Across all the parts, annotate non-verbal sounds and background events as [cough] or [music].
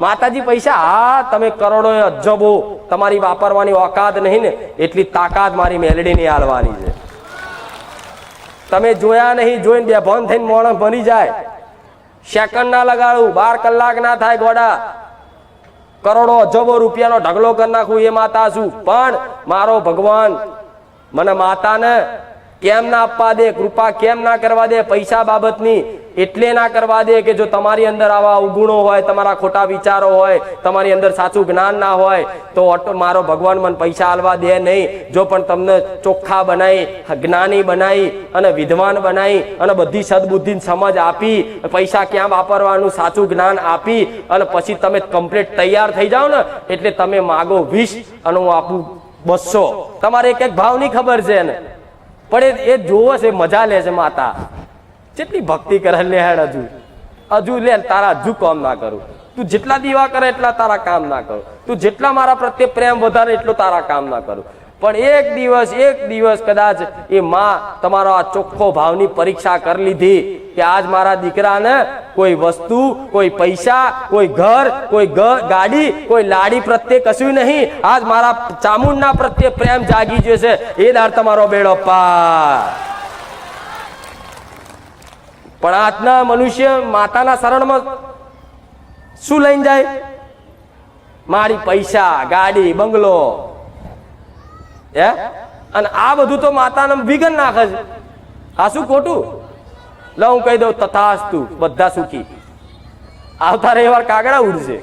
માતાજી પૈસા, હા, તમે કરોડો અજબો તમારી વાપરવાની ઓકાત નહીં ને, એટલી તાકાત મારી મેલડીની હાલવાની છે. તમે જોયા નહીં, જોઈને બે બેભાન થઈને મોણ બની જાય. સેકન્ડ ના લગાડું, બાર કલાક ના થાય ગોડા. કરોડો અજબો રૂપિયાનો ઢગલો કરી નાખું એ માતા છું પણ મારો ભગવાન, મને માતાને કેમ ના આપવા દે? કૃપા કેમ ના કરવા દે? પૈસા બાબતની એટલે ના કરવા દે કે જો તમારી અંદર આવા અવગુણો હોય, તમારા ખોટા વિચારો હોય, તમારી અંદર સાચું જ્ઞાન ના હોય, તો મારો ભગવાન મને પૈસા આલવા દે નહીં. જો પણ તમને ચોખ્ખા બનાવી જ્ઞાની બનાવી અને વિદ્વાન બનાવી અને બધી સદબુદ્ધિ સમજ આપી, પૈસા ક્યાં વાપરવાનું, સાચું જ્ઞાન આપી અને પછી તમે કમ્પ્લીટ તૈયાર થઈ જાઓ ને, એટલે તમે માગો વીસ અને હું આપું બસો. તમારે એક એક ભાવની ખબર છે ને પણ એ- જોવે છે, મજા લે છે માતા. જેટલી ભક્તિ કરે લે હજુ. હજુ લે, તારા હજુ કામ ના કરું. તું જેટલા દીવા કરે એટલા તારા કામ ના કરું. તું જેટલા મારા પ્રત્યે પ્રેમ વધારે એટલું તારા કામ ના કરું. પણ એક દિવસ એક દિવસ કદાચ એ માં તમારો આ ચોખ્ખો ભાવની પરીક્ષા કરી લીધી કે આજ મારા દીકરાને કોઈ વસ્તુ, કોઈ પૈસા, કોઈ ઘર, કોઈ ગાડી, કોઈ લાડી પ્રત્યે કશું નહીં. આજ મારા ચામુંડના પ્રત્યે પ્રેમ જાગી જશે એ દાર તમારો બેડો પાર પણ આજના મનુષ્ય માતાના શરણમાં શું લઈને જાય? મારી પૈસા, ગાડી, બંગલો હે? અને આ બધું તો માતાને વિઘન નાખે છે. આ શું ખોટું? લ હું કહી દઉં, તથાસ્તુ, બધા સુખી. આવતા રવિવાર કાગડા ઉડશે. [laughs]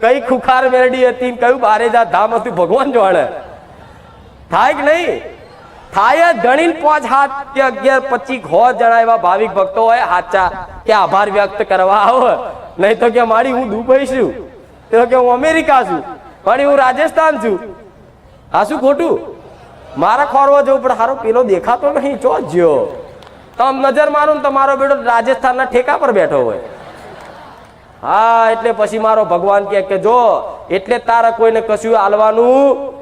કઈ ખુખાર મેરડી હતી કયું બારે જા ધામ હતું ભગવાન જોડે. થાય કે નહીં? થાય જ પાંચ હાથ કે અગિયાર પચીસ હો જણા એવા ભાવિક ભક્તો હોય, હાચા, કે આભાર વ્યક્ત કરવા આવો. નહીં તો કે મારી હું દુબઈ છું. તો કે હું અમેરિકા છું. મારી હું રાજસ્થાન છું. આ શું ખોટું? મારે ખોરવા જવું પણ હારો પેલો દેખાતો નહીં. ચો જ્યો? તો આમ નજર મારું ને તમારો મારો બેટો રાજસ્થાનના ઠેકા પર બેઠો હોય. હા, એટલે પછી મારો ભગવાન કહે કે જો, એટલે તારા કોઈને કશું હાલવાનું?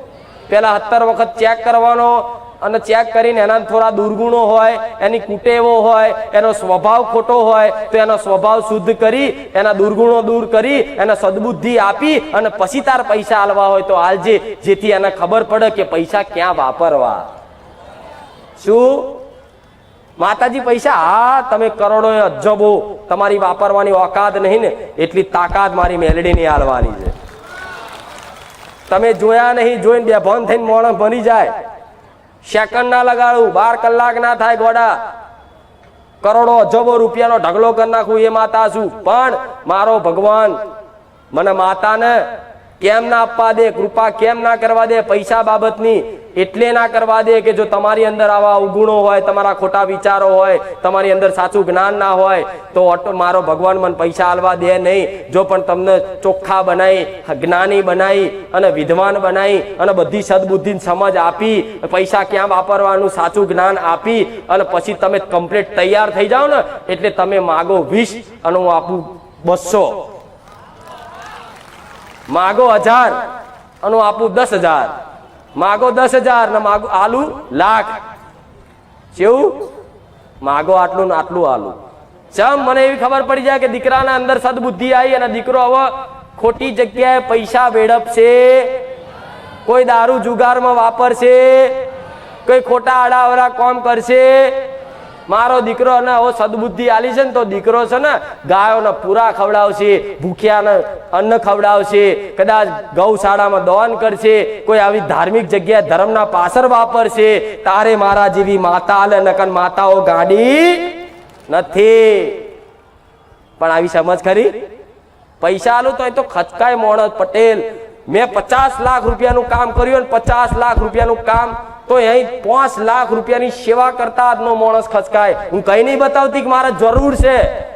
પેલા સત્તર વખત ચેક કરવાનો અને ચેક કરીને એના થોડા દુર્ગુણો હોય, એની કુટેવો હોય, એનો સ્વભાવ ખોટો હોય, તો એનો સ્વભાવ શુદ્ધ કરી, એના દુર્ગુણો દૂર કરી, એને સદબુદ્ધિ આપી અને પછી તાર પૈસા આલવા હોય તો આલજે, જેથી એને ખબર પડે કે પૈસા ક્યાં વાપરવા. શું? માતાજી પૈસા? હા, તમે કરોડો અજબો તમારી વાપરવાની ઓકાત નહીં ને, એટલી તાકાત મારી મેલડીની હાલવાની છે. તમે જોયા નહીં, જોઈને બે ભણ થઈને મોણ બની જાય. સેકન્ડ ના લગાડું, બાર કલાક ના થાય ગોડા. કરોડો અજબો રૂપિયાનો ઢગલો કરી નાખું એ માતા છું પણ મારો ભગવાન મને માતાને કેમ ના આપવા દે, કૃપા કેમ ના કરવા દે, પૈસા બાબતની એટલે ના કરવા દે કે જો તમારી અંદર આવા અવગુણો હોય, તમારા ખોટા વિચારો હોય, તમારી અંદર સાચું જ્ઞાન ના હોય, તો મારો ભગવાન મને પૈસા આલવા દે નહીં. જો પણ તમને ચોખ્ખા બનાવી જ્ઞાની બનાવી અને વિદ્વાન બનાવી અને બધી સદબુદ્ધિની સમજ આપી, પૈસા ક્યાં વાપરવાનું, સાચું જ્ઞાન આપી અને પછી તમે કમ્પ્લીટ તૈયાર થઈ જાઓ ને, એટલે તમે માગો વીસ અને હું આપું બસો. માગો હજાર અને હું આપું દસ હજાર. માગો દસ હજાર ને માગો આલુ લાખ. કેવું માગો આટલું ને આટલું આલુ. ચમ, મને એવી ખબર પડી જાય કે દીકરાના અંદર સદબુદ્ધિ આવી અને દીકરો હવે ખોટી જગ્યાએ પૈસા વેડપશે. કોઈ દારૂ જુગારમાં વાપરશે. કોઈ ખોટા આડાવડા કોમ કરશે. મારો દીકરો ને હવે સદબુદ્ધિ આલી છે ને તો દીકરો છે ને ગાયોને પૂરા ખવડાવશે, ભૂખ્યાને અન્ન ખવડાવશે, કદાચ ગૌશાળામાં દોન કરશે, કોઈ આવી ધાર્મિક જગ્યાએ ધર્મના પાસર વાપરશે. તારે મારા જેવી માતા આલે નકન માતાઓ ગાડી નથી. પણ આવી સમજ ખરી? પૈસા આલું તો એ તો ખચકાય મોણસ પટેલ. મેં પચાસ લાખ રૂપિયાનું કામ કર્યું અને પચાસ લાખ રૂપિયાનું કામ તો અહીં પાંચ લાખ રૂપિયાની સેવા કરતા આજનો માણસ ખચકાય. હું કઈ નહીં બતાવતી કે મારે જરૂર છે.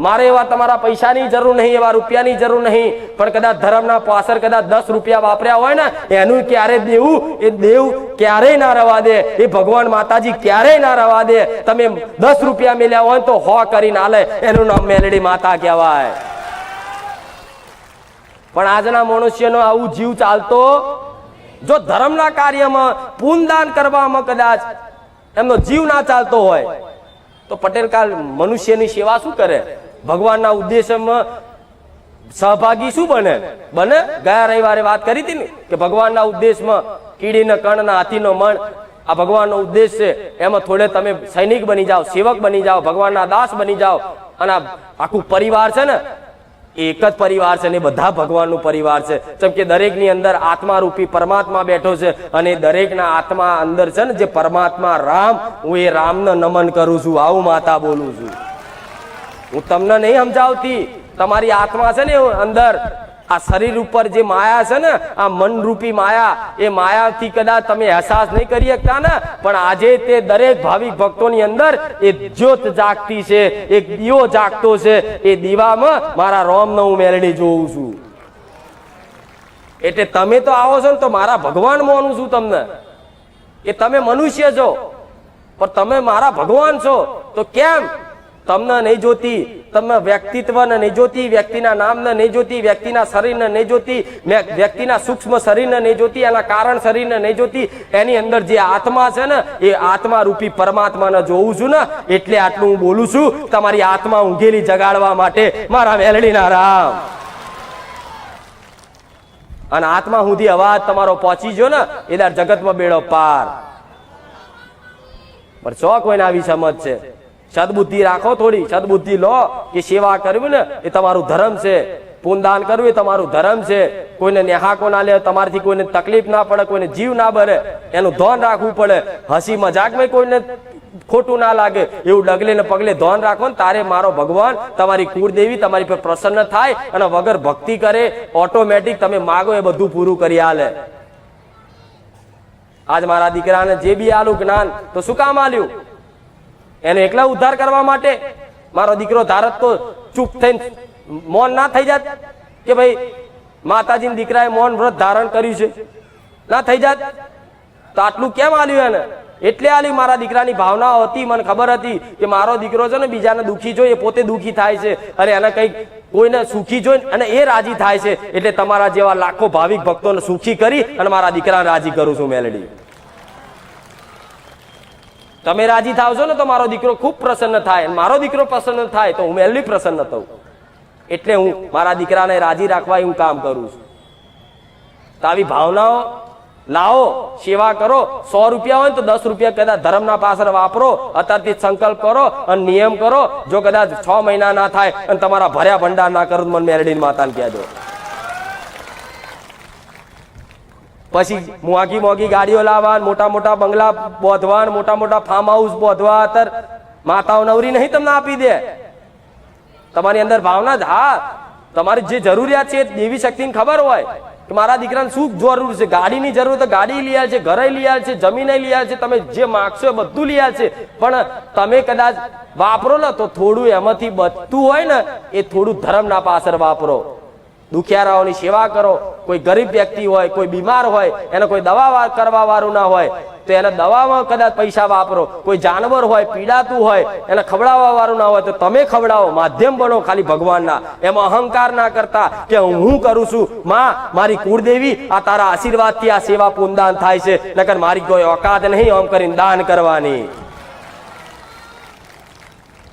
મારે એવા તમારા પૈસાની જરૂર નહીં, એવા રૂપિયાની જરૂર નહીં. પણ કદાચ ધર્મના પાછળ કદાચ દસ રૂપિયા વાપર્યા હોય ને, એનું ક્યારે દેવું? એ દેવ ક્યારેય ના રવા દે. એ ભગવાન માતાજી ક્યારેય ના રવા દે. તમે દસ રૂપિયા મેલ્યા હોય તો હો કરીને હાલે. એનું નામ મેલડી માતા કહેવાય. પણ આજના મનુષ્યનો આવું જીવ ચાલતો જો ધર્મના કાર્યમાં પૂનદાન કરવામાં કદાચ એમનો જીવ ના ચાલતો હોય, તો પટેલ કાલ મનુષ્યની સેવા શું કરે? ભગવાનના ઉદ્દેશ્યમાં સહભાગી શું બને? બને? ગયા રવિવારે વાત કરી હતી ને કે ભગવાનના ઉદ્દેશમાં કીડીના, કણના હાથીનો મણ, આ ભગવાનનો ઉદ્દેશ છે. એમાં થોડે તમે સૈનિક બની જાઓ, સેવક બની જાઓ, ભગવાનના દાસ બની જાઓ અને આખું પરિવાર છે ને એક જ પરિવાર છે અને બધા ભગવાનનું પરિવાર છે. જેમ કે દરેકની અંદર આત્મા રૂપી પરમાત્મા બેઠો છે અને દરેકના આત્મા અંદર છે ને જે પરમાત્મા રામ, હું એ રામને નમન કરું છું, આવું માતા બોલું છું. હું તમને નહીં સમજાવતી. તમારી આત્મા છે ને અંદર આ શરીર ઉપર જે માયા છે ને, આ મન રૂપી માયા, એ માયાથી કદાચ તમે અહેસાસ નહીં કરી શકતા ને, પણ આજે તે દરેક ભાવિક ભક્તોની અંદર એ જ્યોત જાગતી છે એક દીવો જાગતો છે, એ દીવામાં મારા રોમનો હું મેળણી જોઉં છું. એટલે તમે તો આવો છો ને તો મારા ભગવાન માનું છું તમને. કે તમે મનુષ્ય છો, પણ તમે મારા ભગવાન છો, તો કેમ તમને નહીં જોતી, તમે વ્યક્તિત્વને નહીં જોતી, વ્યક્તિના નામને નહીં જોતી, વ્યક્તિના શરીરને નહીં જોતી વ્યક્તિના સૂક્ષ્મ શરીરને નહીં જોતી, એના કારણ શરીરને નહીં જોતી. એની અંદર જે આત્મા છે ને, એ આત્મા રૂપી પરમાત્માને જોઉં છું ને, એટલે આટલું હું બોલું છું. તમારી આત્મા ઊંઘેલી જગાડવા માટે. મારા વેલડીના રામ અને આત્મા સુધી અવાજ તમારો પહોંચી ગયો ને, એ જગતમાં બેડો પાર. પણ શો કોઈને આવી સમજ છે. સદબુદ્ધિ રાખો થોડી, સદબુદ્ધિ લો કે સેવા કરવી ને, એ તમારું ધર્મ છે. પુનદાન કરવું એ તમારું ધર્મ છે. કોઈને નેહાકો ના લે, તમારથી કોઈને તકલીફ ના પડે, કોઈને જીવ ના બરે, એનું ધોન રાખવું પડે. હસી મજાકમાં કોઈને ખોટું ના લાગે, એવું ડગલે ને પગલે ધોન રાખો ને, તારે મારો ભગવાન, તમારી કુળદેવી તમારી પર પ્રસન્ન થાય અને વગર ભક્તિ કરે ઓટોમેટિક તમે માગો એ બધું પૂરું કરી આલે. આજ મારા દીકરાને જે બી આલું જ્ઞાન, તો શું કામ આલ્યું? એને એકલા ઉદ્ધાર કરવા માટે મારો દીકરો ધારત તો ચૂપ થઈને મૌન ના થઈ જાત કે ભાઈ, માતાજીના દીકરાએ મૌન વ્રત ધારણ કર્યું છે. ના થઈ જાત. તો આટલું કેમ આલ્યું એને? એટલે આલી મારા દીકરાની ભાવના હતી, મને ખબર હતી કે મારો દીકરો છે ને બીજાને દુઃખી જોઈએ પોતે દુઃખી થાય છે અને એને કંઈક કોઈને સુખી જોઈને અને એ રાજી થાય છે. એટલે તમારા જેવા લાખો ભાવિક ભક્તોને સુખી કરી અને મારા દીકરાને રાજી કરું છું મેલડી. તમે રાજી થાવ છો ને તો મારો દીકરો ખૂબ પ્રસન્ન થાય મારો દીકરો પ્રસન્ન થાય તો હું મેલડી પ્રસન્ન થઉં. એટલે હું મારા દીકરાને રાજી રાખવા હું કામ કરું છું. તો આવી ભાવનાઓ લાવો, સેવા કરો. સો રૂપિયા હોય તો દસ રૂપિયા કદાચ ધર્મના પાછળ વાપરો, અત્યારથી સંકલ્પ કરો અને નિયમ કરો. જો કદાચ છ મહિના ના થાય અને તમારા ભર્યા ભંડાર ના કરો મને મેરડીન માતાને કહેજો. પછી મોંઘી મોંઘી ગાડીઓ લાવવા મોટા મોટા બંગલા બોધવા મોટા મોટા ફાર્મ હાઉસ બોધવા અતર માતાઓ નવરી નહીં તમને આપી દે. તમારી અંદર ભાવના જ હા. તમારી જે જરૂરિયાત છે દેવી શક્તિને ખબર હોય કે મારા દીકરાને શું જરૂર છે? ગાડીની જરૂર તો ગાડી લઈ છે, ઘરે લઈ છે, જમીને લઈ છે, તમે જે માગશો એ બધું લઈ છે. પણ તમે કદાચ વાપરો ને તો થોડું એમાંથી બધું હોય ને, એ થોડું ધર્મના પાછળ વાપરો. દુખિયારાઓની સેવા કરો. કોઈ ગરીબ વ્યક્તિ હોય, કોઈ બીમાર હોય, એને કોઈ દવા કરવા વાળું ના હોય, તો એને દવામાં કદાચ પૈસા વાપરો. કોઈ જાનવર હોય, પીડાતું હોય, એને ખવડાવવા વાળું ના હોય, તો તમે ખવડાવો. માધ્યમ બનો ખાલી ભગવાનના. એમાં અહંકાર ના કરતા કે હું કરું છું? માં, મારી કુળદેવી, આ તારા આશીર્વાદથી આ સેવા પૂનદાન થાય છે. નકર મારી કોઈ ઓકાત નહીં, આમ કરીને દાન કરવાની.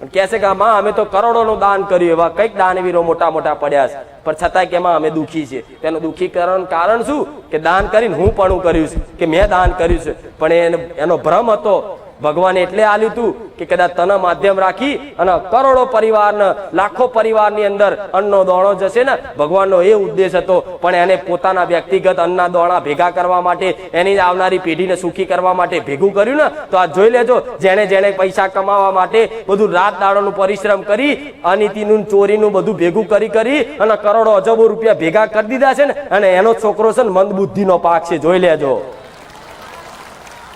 કહે કે માં અમે તો કરોડોનું દાન કર્યું, એવા કંઈક દાનવીરો મોટા મોટા પડ્યા છે. પણ છતાંય કે અમે દુખી છે તેનું દુખી કરવાનું કારણ શું? કે દાન કરીને હું પણ કર્યું છે, કે મેં દાન કર્યું છે. પણ એનો ભ્રમ હતો ભગવાને એટલે આલ્યું હતું કે કદાચ તને માધ્યમ રાખી અને કરોડો પરિવારને, લાખો પરિવારની અંદર અન્નનો દોણો જશે ને, ભગવાનનો એ ઉદ્દેશ હતો. પણ એને પોતાના વ્યક્તિગત અન્નના દોણા ભેગા કરવા માટે, એની આવનારી પેઢીને સુખી કરવા માટે ભેગું કર્યું ને, તો આ જોઈ લેજો, જેણે જેણે પૈસા કમાવા માટે બધું રાત દાડોનું પરિશ્રમ કરી, અનિતિનું, ચોરીનું બધું ભેગું કરી કરી અને કરોડો અજબો રૂપિયા ભેગા કરી દીધા છે ને, અને એનો છોકરો છે ને મંદબુદ્ધિનો પાક છે. જોઈ લેજો.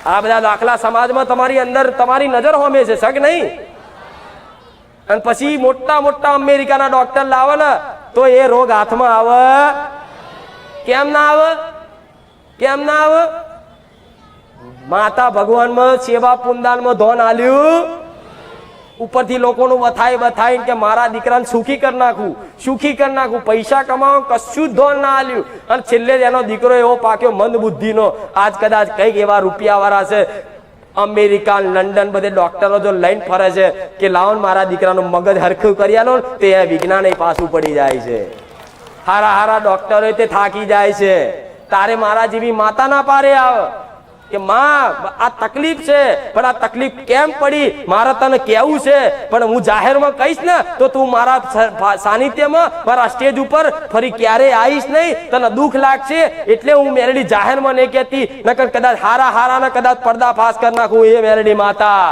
આ બધા દાખલા સમાજમાં તમારી અંદર તમારી નજર હોમે છે સગ નહીં? અને પછી મોટા મોટા અમેરિકાના ડોક્ટર લાવે ને, તો એ રોગ હાથમાં આવે. કેમ ના આવે? કેમ ના આવે? માતા ભગવાનમાં, સેવા પુંદાનમાં ધોન આલ્યું. ઉપરથી લોકોનું બથાય બથાય કે મારા દીકરાને સુખી કરી નાખું, સુખી કરી નાખું. પૈસા કમાવું કશું જ ધોન ના આલ્યું. અને છેલ્લે એનો દીકરો એવો પાક્યો મંદ બુદ્ધિનો આજ કદાચ કંઈક એવા રૂપિયા વાળા છે, અમેરિકા, લંડન, બધે ડોક્ટરો જો લઈને ફરે છે કે લાવો મારા દીકરાનું મગજ હરખું કરી આલો તે વિજ્ઞાન પાછું પડી જાય છે. હારા હારા ડોક્ટરો તે થાકી જાય છે. તારે મારા જેવી માતા ના પારે આવે. કે માં, આ તકલીફ છે, પણ આ તકલીફ કેમ પડી? મારે તને કેવું છે? પણ હું જાહેરમાં કહીશ ને, તો તું મારા સાનિધ્યમાં, મારા સ્ટેજ ઉપર ફરી ક્યારેય આવીશ નહીં? તને દુઃખ લાગશે? એટલે હું મેરડી જાહેરમાં નહીં કહેતી. નકર કદાચ હારા હારા ને કદાચ પડદા ફાસ કરી નાખું એ મેરડી માતા.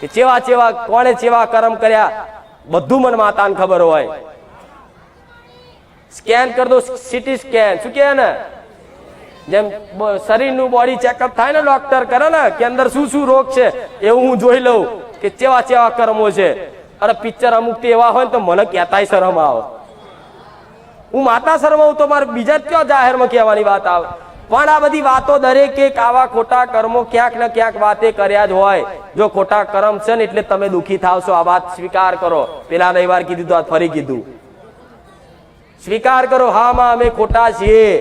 કે ચેવા ચેવા કોણે ચેવા કર્મ કર્યા, બધું મને માતાને ખબર હોય. સ્કેન કર દો, સીટી સ્કેન. શું કહે ને? જેમ શરીરનું બોડી ચેકઅપ થાય ને ડોક્ટર કરે ને, કે અંદર શું શું રોગ છે, એવું હું જોઈ લઉં કે ચેવા ચેવા કર્મો છે. અરે પિક્ચર અમુક એવા હોય તો મને કહેતાય શરમ આવે. હું માતા શરમાવું તો મારે બીજા ક્યાં જાહેરમાં કહેવાની વાત આવે? પણ આ બધી વાતો દરેક એક આવા ખોટા કર્મો ક્યાંક ને ક્યાંક વાતે કર્યા જ હોય. જો ખોટા કર્મ છે ને એટલે તમે દુખી થાવ છો, આ વાત સ્વીકાર કરો. પેલા રવિવાર કીધું તો ફરી કીધું. સ્વીકાર કરો, હા માં અમે ખોટા છીએ.